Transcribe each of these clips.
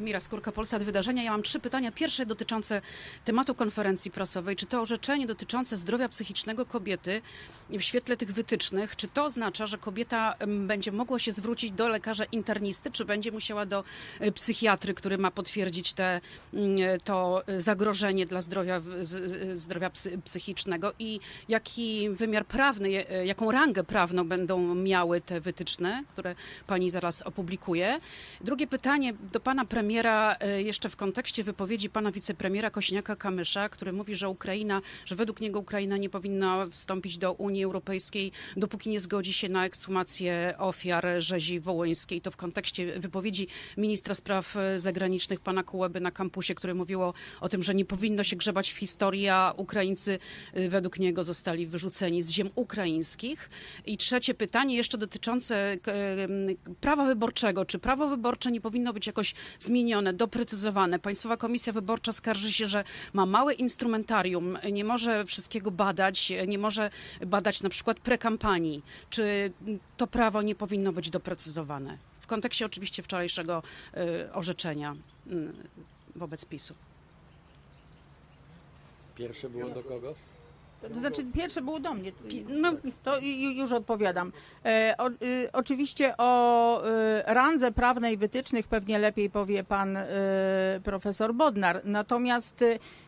Mira Skórka, Polsat Wydarzenia. Ja mam trzy pytania. Pierwsze dotyczące tematu konferencji prasowej. Czy to orzeczenie dotyczące zdrowia psychicznego kobiety w świetle tych wytycznych, czy to oznacza, że kobieta będzie mogła się zwrócić do lekarza internisty, czy będzie musiała do e, psychiatry, który ma potwierdzić te, mm, to e, zagrożenie dla zdrowia, zdrowia psy- psychicznego i jaki wymiar prawny, je- jaką rangę prawną będą miały te wytyczne, które pani zaraz opublikuje. Drugie pytanie do pana premiera, e, jeszcze w kontekście wypowiedzi pana wicepremiera Kośniaka-Kamysza, który mówi, że Ukraina, że według niego Ukraina nie powinna wstąpić do Unii Europejskiej, dopóki nie zgodzi się na ekshumację ofiar rzezi wołyńskiej. To w kontekście wypowiedzi ministra spraw e, zagranicznych pana Kułeby na kampusie, który mówiło o tym, że nie powinno się grzebać w historii, a Ukraińcy e, według niego zostali wyrzuceni z ziem ukraińskich. I trzecie pytanie jeszcze dotyczące prawa wyborczego. Czy prawo wyborcze nie powinno być jakoś zmienione, doprecyzowane? Państwowa Komisja Wyborcza skarży się, że ma małe instrumentarium, nie może wszystkiego badać, nie może badać na przykład prekampanii. Czy to prawo nie powinno być doprecyzowane? W kontekście oczywiście wczorajszego e, orzeczenia mm, wobec PiSu. Pierwsze było do kogo? To znaczy, pierwsze było do mnie. No, To ju- już odpowiadam. E, o, y, oczywiście o y, randze prawnej wytycznych pewnie lepiej powie pan y, profesor Bodnar. Natomiast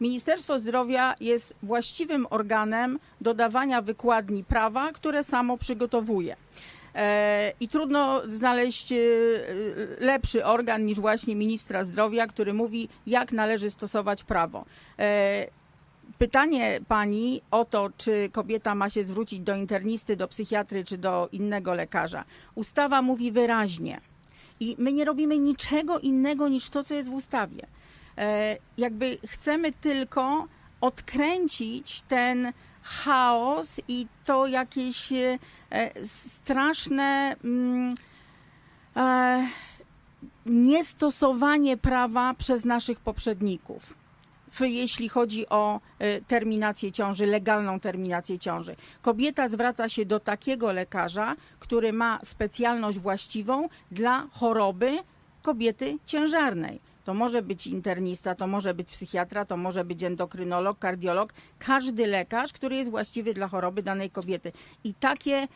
Ministerstwo Zdrowia jest właściwym organem do dawania wykładni prawa, które samo przygotowuje. E, I trudno znaleźć e, lepszy organ niż właśnie ministra zdrowia, który mówi, jak należy stosować prawo. Pytanie pani o to, czy kobieta ma się zwrócić do internisty, do psychiatry czy do innego lekarza. Ustawa mówi wyraźnie i my nie robimy niczego innego niż to, co jest w ustawie. E, jakby chcemy tylko odkręcić ten chaos i to jakieś e, straszne mm, e, niestosowanie prawa przez naszych poprzedników jeśli chodzi o e, terminację ciąży, legalną terminację ciąży. Kobieta zwraca się do takiego lekarza, który ma specjalność właściwą dla choroby kobiety ciężarnej. To może być internista, to może być psychiatra, to może być endokrynolog, kardiolog, każdy lekarz, który jest właściwy dla choroby danej kobiety. I takie e,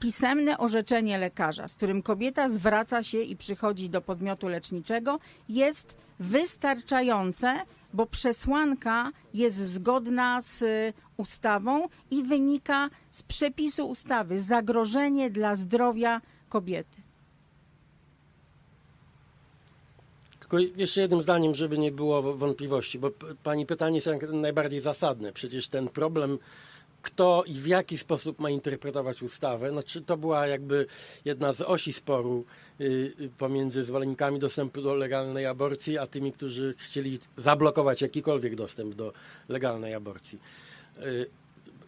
pisemne orzeczenie lekarza, z którym kobieta zwraca się i przychodzi do podmiotu leczniczego, jest wystarczające, bo przesłanka jest zgodna z y, ustawą i wynika z przepisu ustawy zagrożenie dla zdrowia kobiety. Tylko jeszcze jednym zdaniem, żeby nie było wątpliwości, bo pani pytanie jest najbardziej zasadne. Przecież ten problem, kto i w jaki sposób ma interpretować ustawę, znaczy to była jakby jedna z osi sporu y, y, pomiędzy zwolennikami dostępu do legalnej aborcji, a tymi, którzy chcieli zablokować jakikolwiek dostęp do legalnej aborcji. Y,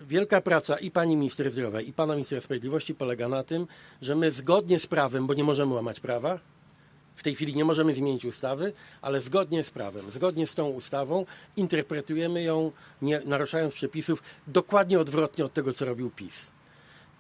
Wielka praca i pani minister zdrowia, i pana ministra sprawiedliwości polega na tym, że my zgodnie z prawem, bo nie możemy łamać prawa, w tej chwili nie możemy zmienić ustawy, ale zgodnie z prawem, zgodnie z tą ustawą interpretujemy ją, nie naruszając przepisów, dokładnie odwrotnie od tego, co robił PiS.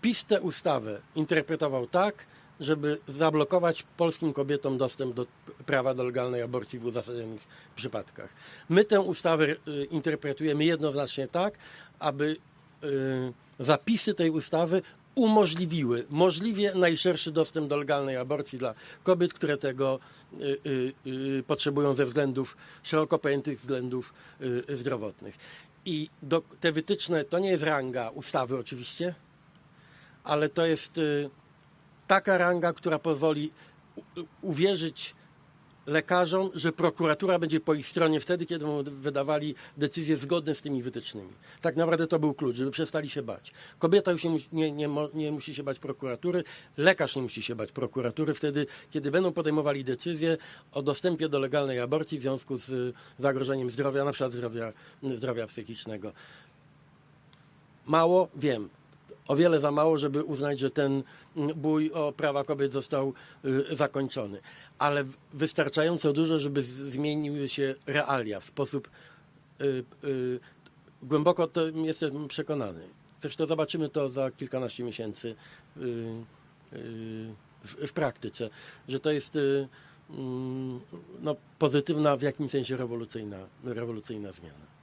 PiS tę ustawę interpretował tak, żeby zablokować polskim kobietom dostęp do prawa do legalnej aborcji w uzasadnionych przypadkach. My tę ustawę y, interpretujemy jednoznacznie tak, aby y, zapisy tej ustawy umożliwiły możliwie najszerszy dostęp do legalnej aborcji dla kobiet, które tego y, y, y, potrzebują ze względów szeroko pojętych względów y, zdrowotnych. I do, te wytyczne to nie jest ranga ustawy oczywiście, ale to jest y, taka ranga, która pozwoli uwierzyć lekarzom, że prokuratura będzie po ich stronie wtedy, kiedy wydawali decyzje zgodne z tymi wytycznymi. Tak naprawdę to był klucz, żeby przestali się bać. Kobieta już nie, nie, nie, nie musi się bać prokuratury, lekarz nie musi się bać prokuratury wtedy, kiedy będą podejmowali decyzje o dostępie do legalnej aborcji w związku z y, zagrożeniem zdrowia, na przykład zdrowia, zdrowia psychicznego. Mało, wiem. O wiele za mało, żeby uznać, że ten bój o prawa kobiet został y, zakończony. Ale wystarczająco dużo, żeby zmieniły się realia w sposób y, y, głęboko to jestem przekonany. Zresztą zobaczymy to za kilkanaście miesięcy w, praktyce, że to jest mm, no, pozytywna, w jakimś sensie rewolucyjna, rewolucyjna zmiana.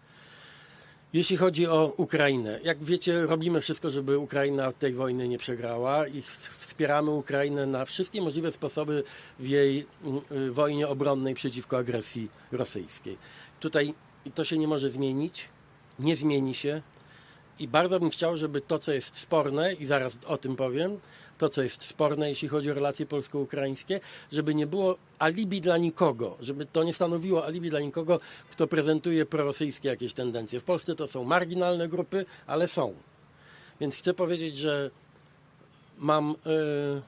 Jeśli chodzi o Ukrainę, jak wiecie, robimy wszystko, żeby Ukraina tej wojny nie przegrała i wspieramy Ukrainę na wszystkie możliwe sposoby w jej mm, y, wojnie obronnej przeciwko agresji rosyjskiej. Tutaj to się nie może zmienić, nie zmieni się i bardzo bym chciał, żeby to, co jest sporne, i zaraz o tym powiem, to, co jest sporne, jeśli chodzi o relacje polsko-ukraińskie, żeby nie było alibi dla nikogo, żeby to nie stanowiło alibi dla nikogo, kto prezentuje prorosyjskie jakieś tendencje. W Polsce to są marginalne grupy, ale są. Więc chcę powiedzieć, że mam e,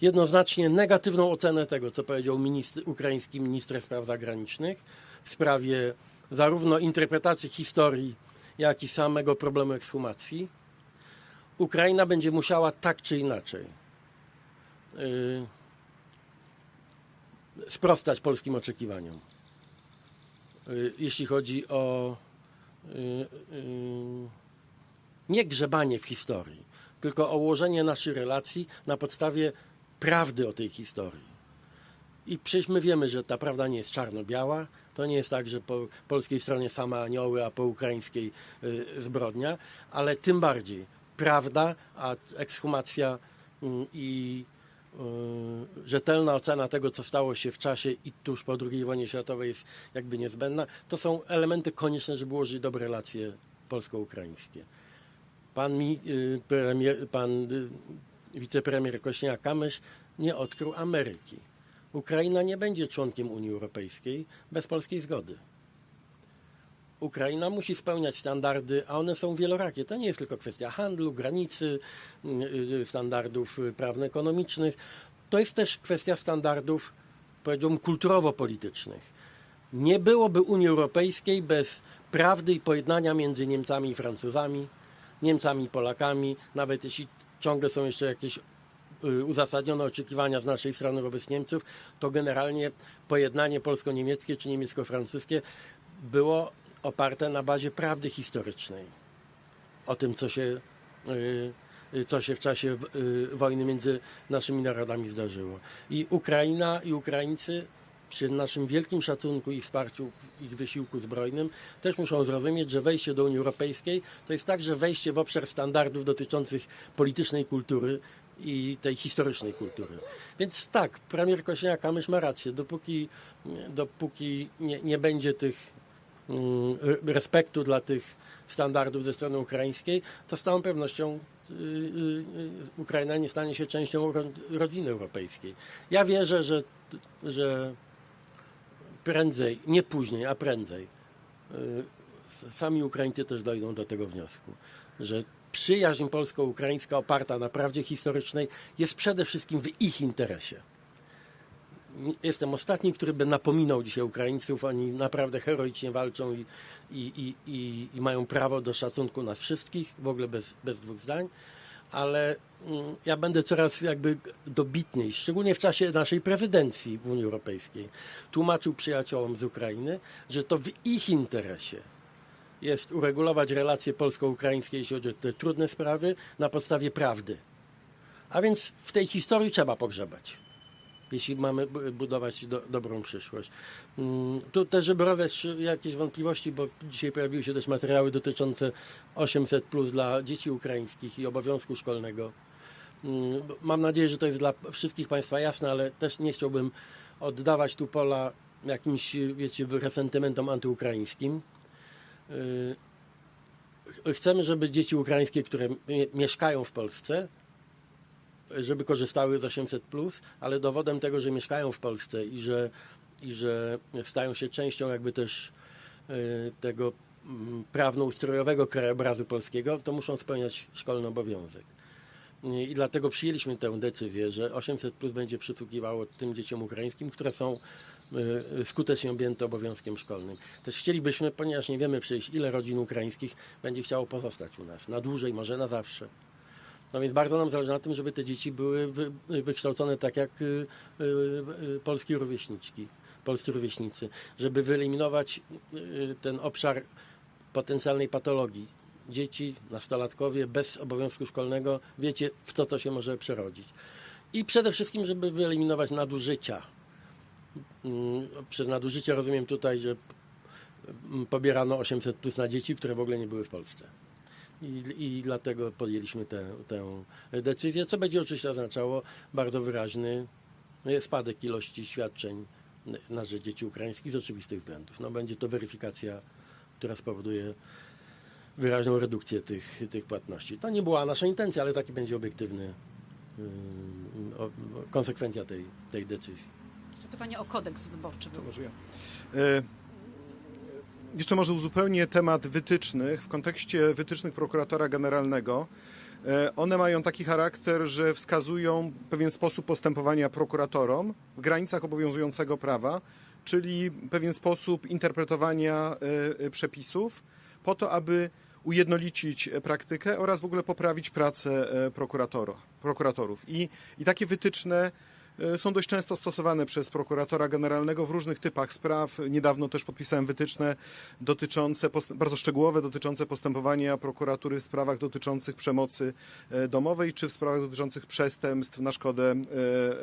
jednoznacznie negatywną ocenę tego, co powiedział ministr, ukraiński minister spraw zagranicznych w sprawie zarówno interpretacji historii, jak i samego problemu ekshumacji. Ukraina będzie musiała tak czy inaczej y, sprostać polskim oczekiwaniom. Y, Jeśli chodzi o y, nie grzebanie w historii, tylko o ułożenie naszych relacji na podstawie prawdy o tej historii. I przecież my wiemy, że ta prawda nie jest czarno-biała. To nie jest tak, że po polskiej stronie same anioły, a po ukraińskiej y, zbrodnia, ale tym bardziej prawda, a ekshumacja mm, i y, rzetelna ocena tego, co stało się w czasie i tuż po II wojnie światowej jest jakby niezbędna. To są elementy konieczne, żeby ułożyć dobre relacje polsko-ukraińskie. Pan, y, premier, pan wicepremier Kośniak-Kamysz nie odkrył Ameryki. Ukraina nie będzie członkiem Unii Europejskiej bez polskiej zgody. Ukraina musi spełniać standardy, a one są wielorakie. To nie jest tylko kwestia handlu, granicy, y, y, standardów prawno-ekonomicznych. To jest też kwestia standardów, powiedziałbym, kulturowo-politycznych. Nie byłoby Unii Europejskiej bez prawdy i pojednania między Niemcami i Francuzami, Niemcami i Polakami, nawet jeśli ciągle są jeszcze jakieś uzasadnione oczekiwania z naszej strony wobec Niemców, to generalnie pojednanie polsko-niemieckie czy niemiecko-francuskie było oparte na bazie prawdy historycznej o tym, co się, y, y, co się w czasie y, wojny między naszymi narodami zdarzyło. I Ukraina i Ukraińcy przy naszym wielkim szacunku i wsparciu ich wysiłku zbrojnym też muszą zrozumieć, że wejście do Unii Europejskiej to jest także wejście w obszar standardów dotyczących politycznej kultury i tej historycznej kultury. Więc tak, premier Kośniak-Kamysz ma rację. Dopóki, dopóki nie, nie będzie tych mm, re- respektu dla tych standardów ze strony ukraińskiej, to z całą pewnością y, y, Ukraina nie stanie się częścią ro- rodziny europejskiej. Ja wierzę, że, że prędzej, nie później, a prędzej, y, sami Ukraińcy też dojdą do tego wniosku, że przyjaźń polsko-ukraińska oparta na prawdzie historycznej jest przede wszystkim w ich interesie. Jestem ostatni, który by napominał dzisiaj Ukraińców. Oni naprawdę heroicznie walczą i, i, i, i, i mają prawo do szacunku nas wszystkich, w ogóle bez, bez dwóch zdań. Ale mm, ja będę coraz jakby dobitniej, szczególnie w czasie naszej prezydencji w Unii Europejskiej, tłumaczył przyjaciołom z Ukrainy, że to w ich interesie jest uregulować relacje polsko-ukraińskie, jeśli chodzi o te trudne sprawy, na podstawie prawdy. A więc w tej historii trzeba pogrzebać jeśli mamy bu- budować do, dobrą przyszłość. Mm, Tu też, żeby jakieś wątpliwości, bo dzisiaj pojawiły się też materiały dotyczące 800 plus dla dzieci ukraińskich i obowiązku szkolnego. Mm, Mam nadzieję, że to jest dla wszystkich Państwa jasne, ale też nie chciałbym oddawać tu pola jakimś, wiecie, resentymentom antyukraińskim. Yy, Chcemy, żeby dzieci ukraińskie, które mie- mieszkają w Polsce, żeby korzystały z 800, ale dowodem tego, że mieszkają w Polsce i że, i że stają się częścią jakby też e, tego mm, prawno-ustrojowego krajobrazu polskiego, to muszą spełniać szkolny obowiązek. I dlatego przyjęliśmy tę decyzję, że 800 plus będzie przysługiwało tym dzieciom ukraińskim, które są skutecznie objęte obowiązkiem szkolnym. Też chcielibyśmy, ponieważ nie wiemy przecież ile rodzin ukraińskich będzie chciało pozostać u nas, na dłużej, może na zawsze. No więc bardzo nam zależy na tym, żeby te dzieci były wy, wykształcone tak jak y, y, y, polskie rówieśniczki, polscy rówieśnicy, żeby wyeliminować y, ten obszar potencjalnej patologii. Dzieci, nastolatkowie bez obowiązku szkolnego, wiecie w co to się może przerodzić. I przede wszystkim, żeby wyeliminować nadużycia przez nadużycie rozumiem tutaj, że mm, pobierano 800 plus na dzieci, które w ogóle nie były w Polsce. I, i dlatego podjęliśmy tę, decyzję, co będzie oczywiście oznaczało bardzo wyraźny e, spadek ilości świadczeń na rzecz dzieci ukraińskich z oczywistych względów. No, będzie to weryfikacja, która spowoduje wyraźną redukcję tych, tych płatności. To nie była nasza intencja, ale taki będzie obiektywny o, konsekwencja tej, tej decyzji. Pytanie o kodeks wyborczy był. Może ja. E, Jeszcze może uzupełnię temat wytycznych. W kontekście wytycznych prokuratora generalnego, e, one mają taki charakter, że wskazują pewien sposób postępowania prokuratorom w granicach obowiązującego prawa, czyli pewien sposób interpretowania e, przepisów, po to, aby ujednolicić praktykę oraz w ogóle poprawić pracę prokuratora, prokuratorów. I, I takie wytyczne są dość często stosowane przez prokuratora generalnego w różnych typach spraw. Niedawno też podpisałem wytyczne dotyczące, bardzo szczegółowe, dotyczące postępowania prokuratury w sprawach dotyczących przemocy e, domowej czy w sprawach dotyczących przestępstw na szkodę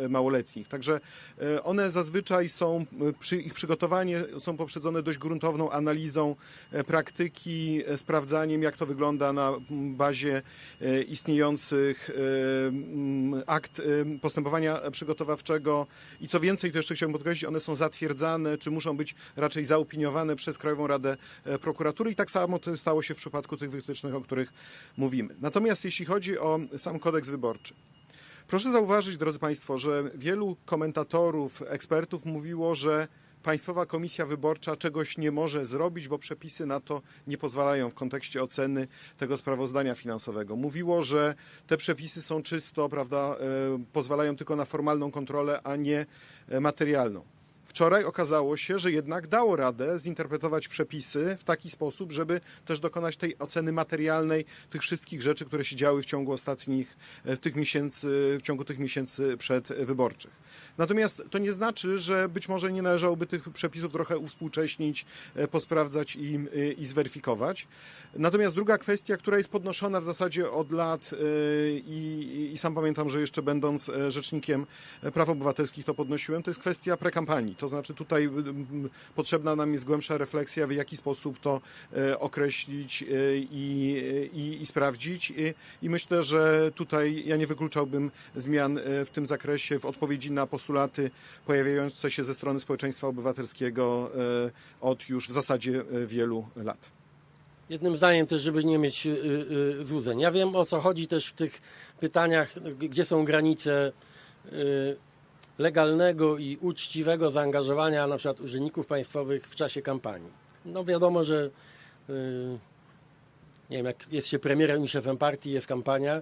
e, małoletnich. Także e, one zazwyczaj są, e, ich przygotowanie są poprzedzone dość gruntowną analizą e, praktyki, e, sprawdzaniem jak to wygląda na bazie e, istniejących e, akt e, postępowania przygotowawczego i co więcej, to jeszcze chciałbym podkreślić, one są zatwierdzane, czy muszą być raczej zaopiniowane przez Krajową Radę e, Prokuratury i tak samo to stało się w przypadku tych wytycznych, o których mówimy. Natomiast jeśli chodzi o sam kodeks wyborczy, Proszę zauważyć, drodzy Państwo, że wielu komentatorów, ekspertów mówiło, że Państwowa Komisja Wyborcza czegoś nie może zrobić, bo przepisy na to nie pozwalają w kontekście oceny tego sprawozdania finansowego. Mówiło, że te przepisy są czysto, prawda, e, pozwalają tylko na formalną kontrolę, a nie e, materialną. Wczoraj okazało się, że jednak dało radę zinterpretować przepisy w taki sposób, żeby też dokonać tej oceny materialnej tych wszystkich rzeczy, które się działy w ciągu ostatnich e, w tych miesięcy, w ciągu tych miesięcy przedwyborczych. Natomiast to nie znaczy, że być może nie należałoby tych przepisów trochę uwspółcześnić, e, posprawdzać i, e, i zweryfikować. Natomiast druga kwestia, która jest podnoszona w zasadzie od lat i, i sam pamiętam, że jeszcze będąc rzecznikiem praw obywatelskich to podnosiłem, to jest kwestia prekampanii. To znaczy tutaj potrzebna nam jest głębsza refleksja, w jaki sposób to e, określić e, i, i, i sprawdzić. I, I myślę, że tutaj ja nie wykluczałbym zmian e, w tym zakresie w odpowiedzi na postulaty pojawiające się ze strony społeczeństwa obywatelskiego e, od już w zasadzie e, wielu lat. Jednym zdaniem też, żeby nie mieć złudzeń. Ja wiem o co chodzi też w tych pytaniach, gdzie są granice legalnego i uczciwego zaangażowania na przykład urzędników państwowych w czasie kampanii. No wiadomo, że y, nie wiem, jak jest się premierem i szefem partii, jest kampania,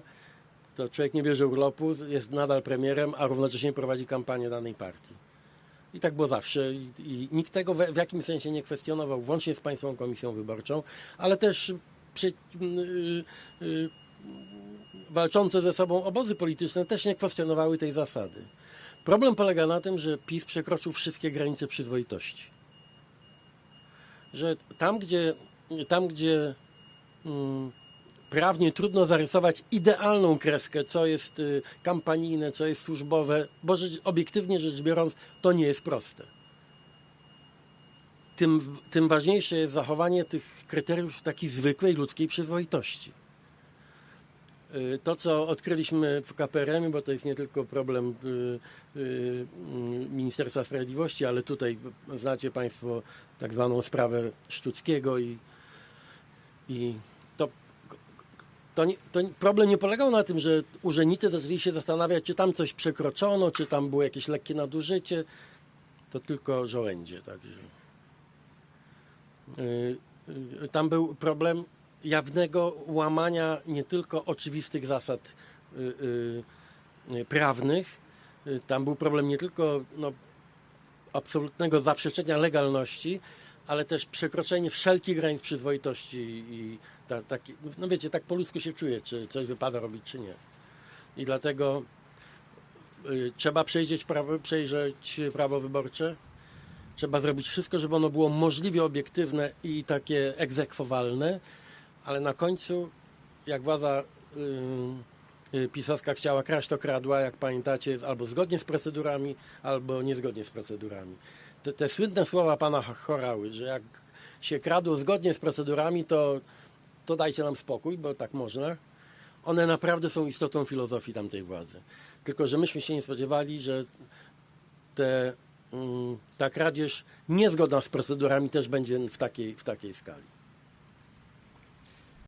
to człowiek nie bierze urlopu, jest nadal premierem, a równocześnie prowadzi kampanię danej partii. I tak było zawsze. I, i nikt tego w, w jakimś sensie nie kwestionował, włącznie z Państwową Komisją Wyborczą, ale też przy, y, y, walczące ze sobą obozy polityczne też nie kwestionowały tej zasady. Problem polega na tym, że PiS przekroczył wszystkie granice przyzwoitości. Że tam, gdzie, tam, gdzie mm, prawnie trudno zarysować idealną kreskę, co jest y, kampanijne, co jest służbowe, bo rzecz, obiektywnie rzecz biorąc, to nie jest proste. Tym, tym ważniejsze jest zachowanie tych kryteriów takiej zwykłej ludzkiej przyzwoitości. Y, To, co odkryliśmy w KPRM, bo to jest nie tylko problem y, y, Ministerstwa Sprawiedliwości, ale tutaj znacie Państwo tak zwaną sprawę Sztuckiego i, i to to, to problem nie polegał na tym, że urzędnicy zaczęli się zastanawiać, czy tam coś przekroczono, czy tam było jakieś lekkie nadużycie. To tylko żołędzie. Także. Tam był problem jawnego łamania nie tylko oczywistych zasad yy, yy, yy, prawnych. Tam był problem nie tylko no, absolutnego zaprzeczenia legalności, ale też przekroczenie wszelkich granic przyzwoitości i ta, taki, no wiecie, tak po ludzku się czuje, czy coś wypada robić, czy nie. I dlatego y, trzeba przejrzeć prawo, przejrzeć prawo wyborcze. Trzeba zrobić wszystko, żeby ono było możliwie obiektywne i takie egzekwowalne, ale na końcu, jak władza y, pisowska chciała kraść, to kradła, jak pamiętacie, albo zgodnie z procedurami, albo niezgodnie z procedurami. Te, te słynne słowa pana Chorały, że jak się kradło zgodnie z procedurami, to, to dajcie nam spokój, bo tak można. One naprawdę są istotą filozofii tamtej władzy. Tylko, że myśmy się nie spodziewali, że te, ta kradzież niezgodna z procedurami też będzie w takiej, w takiej skali.